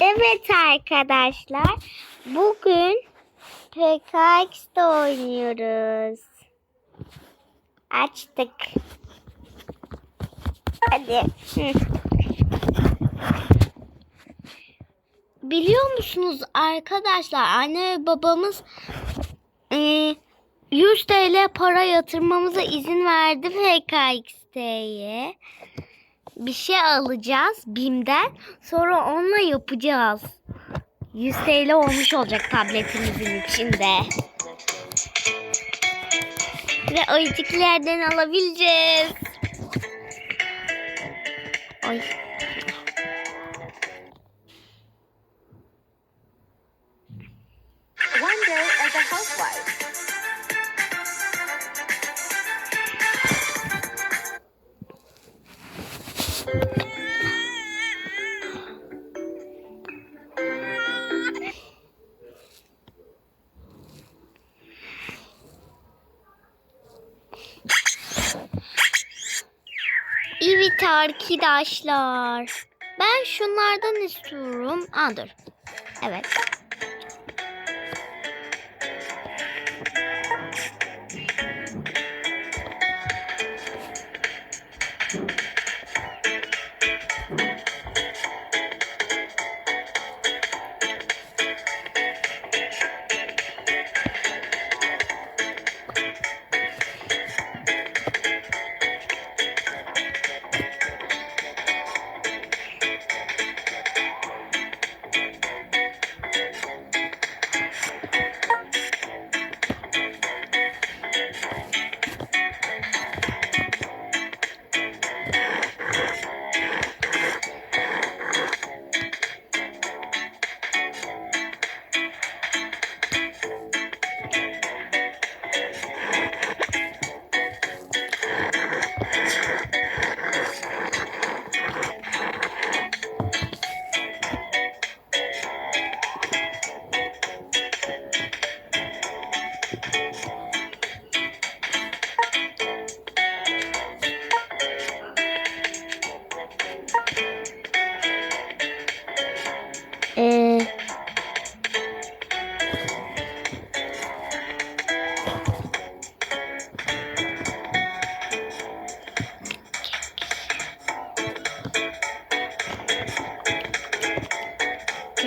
Evet arkadaşlar. Bugün PKX'de oynuyoruz. Açtık. Hadi. Biliyor musunuz arkadaşlar anne ve babamız e, 100 TL para yatırmamıza izin verdi PKX'ye. Bir şey alacağız BİM'den. Sonra onunla yapacağız. 100 TL olmuş olacak tabletimizin içinde. Ve oyuncaklardan alabileceğiz. Oy. Evet arkadaşlar. Ben şunlardan istiyorum. Aa dur. Evet.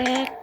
olacak.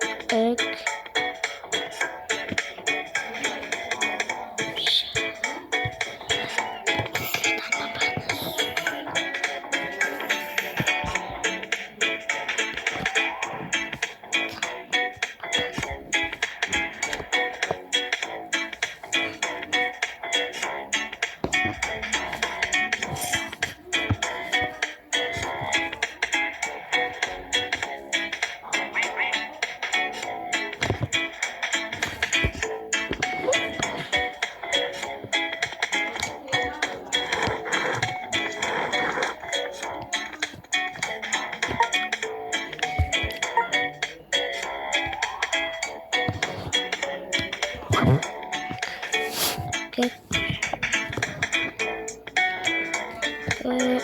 Şöyle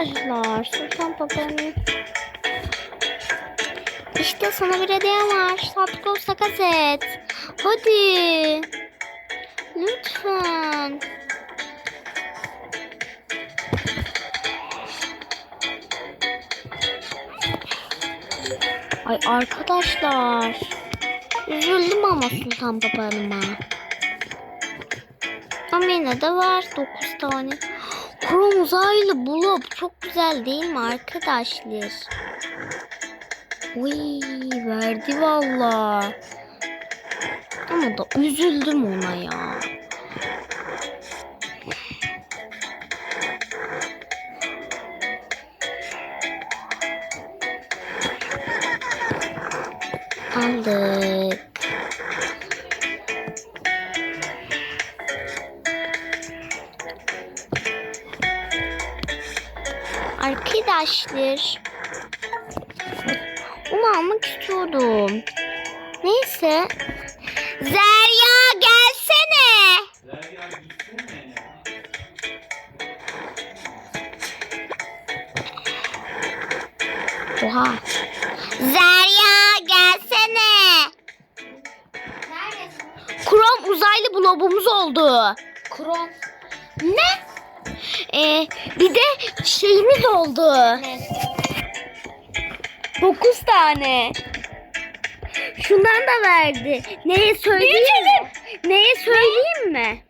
Arkadaşlar Sultan Papa'nın İşte sana bir hediyem var. Sapkol sakat et. Hadi. Lütfen. Ay arkadaşlar. Üzüldüm ama Sultan Papa'nıma. Ama yine de var 9 tane. Krom uzaylı bulup çok güzel değil mi arkadaşlar? Uy verdi valla. Ama da üzüldüm ona ya. Aldık. Arkadaşlar. Onu almak istiyordum. Neyse. Zerya gelsene. Oha. Zerya gelsene. Krom uzaylı blobumuz oldu. Kron. Ne? Ee, bir de şeyimiz oldu. 9 tane. Şundan da verdi. Neye söyleyeyim mi? Neye söyleyeyim mi?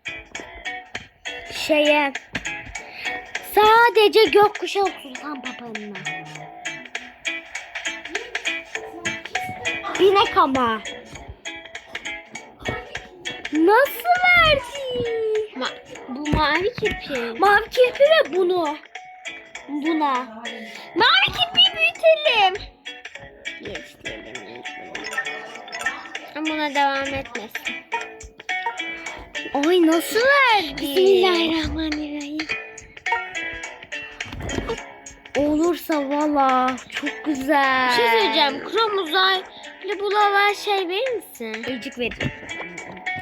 Şeye. Sadece gökkuşağı Sultan Papa'nına. Binek ama. Nasıl verdi? Bu mavi kirpi. Mavi kirpi ve bunu. Buna. Mavi kirpiyi büyütelim. Yetiştirelim. Ama buna devam etmesin. Ay nasıl verdi? Bismillahirrahmanirrahim. Olursa valla çok güzel. Bir şey söyleyeceğim. Krom uzaylı bulava şey verir misin? Ayıcık veririm.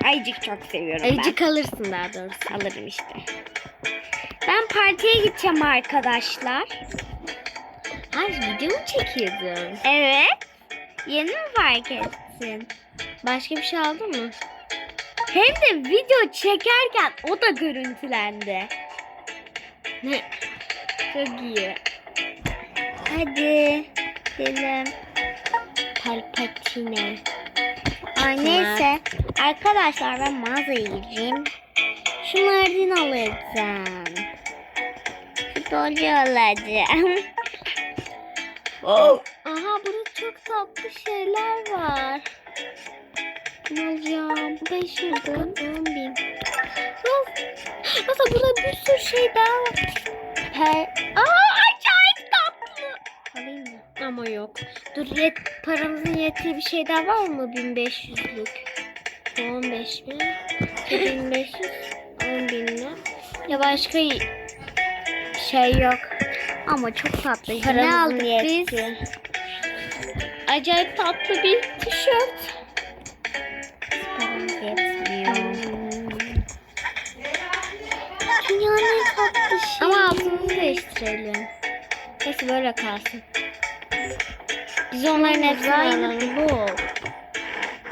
Ayıcık çok seviyorum Ayıcık alırsın daha doğrusu. ben. Alırım işte. Ben partiye gideceğim arkadaşlar. Ay video mu çekiyordun? Evet. Yeni mi fark ettin? Başka bir şey aldın mı? Hem de video çekerken o da görüntülendi. Ne? Çok iyi. Hadi gidelim. Palpatine. Ay neyse. Arkadaşlar ben mağazaya gireceğim. Şunlardan alacağım. Futbolcu olacağım. oh. Aha burada çok tatlı şeyler var. Alacağım? 500 10 bin. Mesela burada bir sürü şey daha var. He. Aa acayip tatlı. Alayım mı? Ama yok. Dur yet, paramızın yettiği bir şey daha var mı 1500'lük? 15 bin. 1500. 10 bin Ya başka şey yok. Ama çok tatlı. ne Paramızın aldık biz? yetti. Acayip tatlı bir tişört. Paramız yetmiyor. Dünyanın en tatlı şey. Ama altımızı değiştirelim. Neyse böyle kalsın. Biz onların hepsini alalım. bu.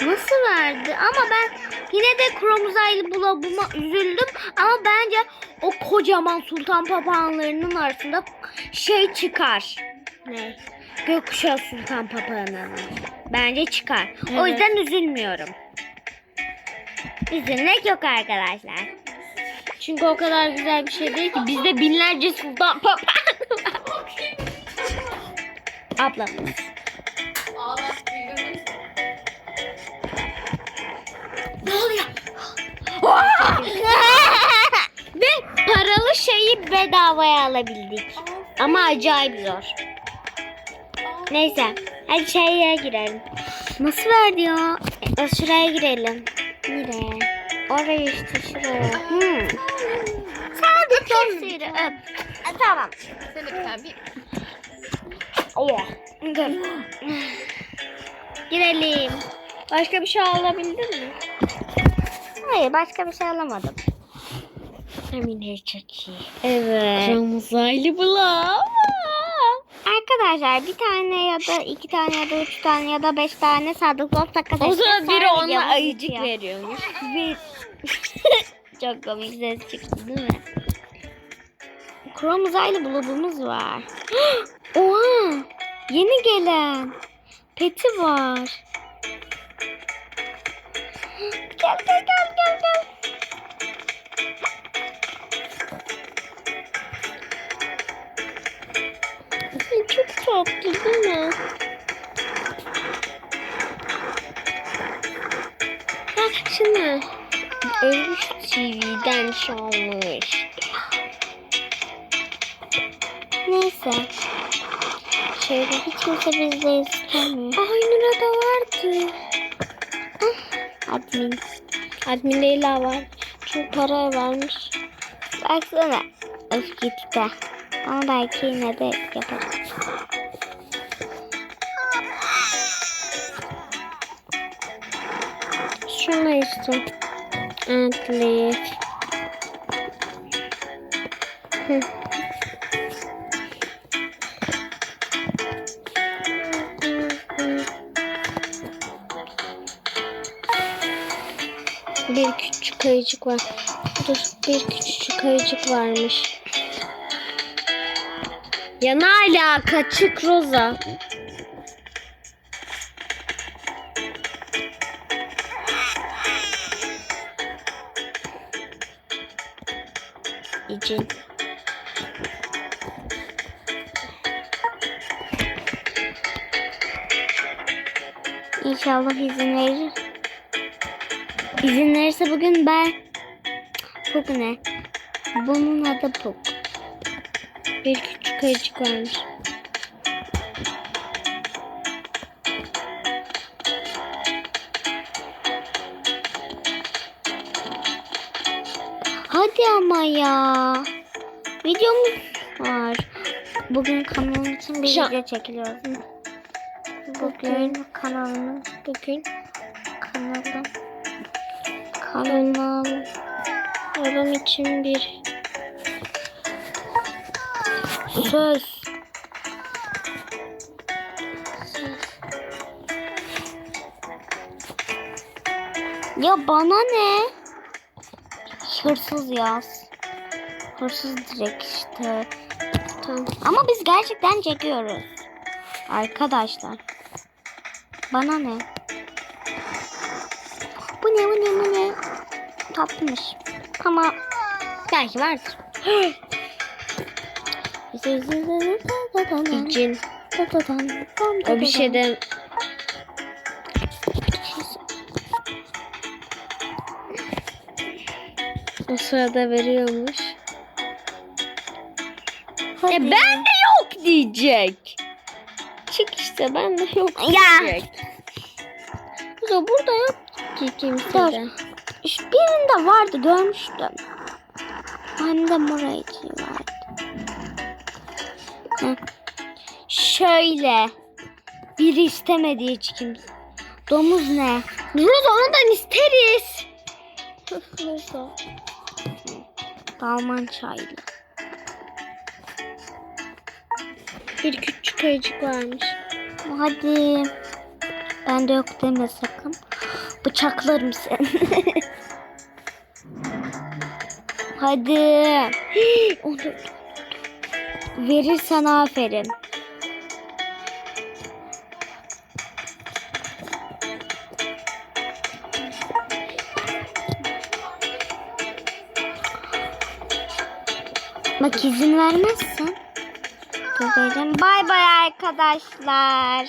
Nasıl verdi? Ama ben yine de krom uzaylı bulabıma üzüldüm. Ama bence o kocaman sultan papağanlarının arasında şey çıkar. Ne? Gökkuşağı sultan papağanı. Bence çıkar. O Evet. yüzden üzülmüyorum. Üzülmek yok arkadaşlar. Çünkü o kadar güzel bir şey değil ki. Bizde binlerce sultan papağanı var. Ablamız. Şeyi bedavaya alabildik. Ama acayip zor. Neyse. Hadi şeye girelim. Nasıl verdi ya? E, Şuraya girelim. Nereye? Oraya işte şuraya. Hmm. Sadece seni öp. E, tamam. Oh. Dur. Girelim. Başka bir şey alabildin mi? Hayır başka bir şey alamadım. Çok iyi. Evet. Kırmızılı bula. Arkadaşlar bir tane ya da iki tane ya da üç tane ya da beş tane sadık dost takas O zaman biri ona ayıcık bitiyor. veriyormuş. Bir... Çok komik ses çıktı değil mi? Krom uzaylı bulubumuz var. Oha! Yeni gelen. Peti var. Gel gel gel gel gel. Tatlı değil mi? Ha şimdi Ölmüş TV'den çalmış. Neyse. Şöyle hiç kimse bizde istemiyor. Ay Nura'da vardı. Admin. Admin Leyla var. Çok para vermiş. Baksana. Öf gitti. Ama belki yine de yaparız. Şunu işte. Atlet. Hı. Bir küçük ayıcık var. Dur bir küçücük ayıcık varmış. Ya ne alaka çık Roza. İçin. İnşallah izin verir. İzin verirse bugün ben... Puk ne? Bunun adı Puk. Bir küçük ayıcık varmış. Ama ya. Videomuz var. Bugün kanalım için bir video çekiliyoruz. Bugün kanalımız Bugün kanalım kanal oğlum için bir söz ya bana ne? Hırsız yaz. Hırsız direkt işte. Tamam. Ama biz gerçekten çekiyoruz. Arkadaşlar. Bana ne? Bu ne bu ne bu ne? Tatlıymış. Ama belki vardır. İcin. O bir şeyden o sırada veriyormuş. E ben de yok diyecek. Çık işte ben de yok Ya. diyecek. Burada, burada yok ki kimse de. Birinde vardı görmüştüm. Hem de ayıcığı vardı. Hı. Şöyle. Biri istemedi hiç kimse. Domuz ne? Roza ondan isteriz. Dalman çaylı. Bir küçük ayıcık varmış. Hadi. Bende yok deme sakın. Bıçaklarım seni. Hadi. Onu Verirsen aferin. Bak izin vermezsen. Bay bay arkadaşlar.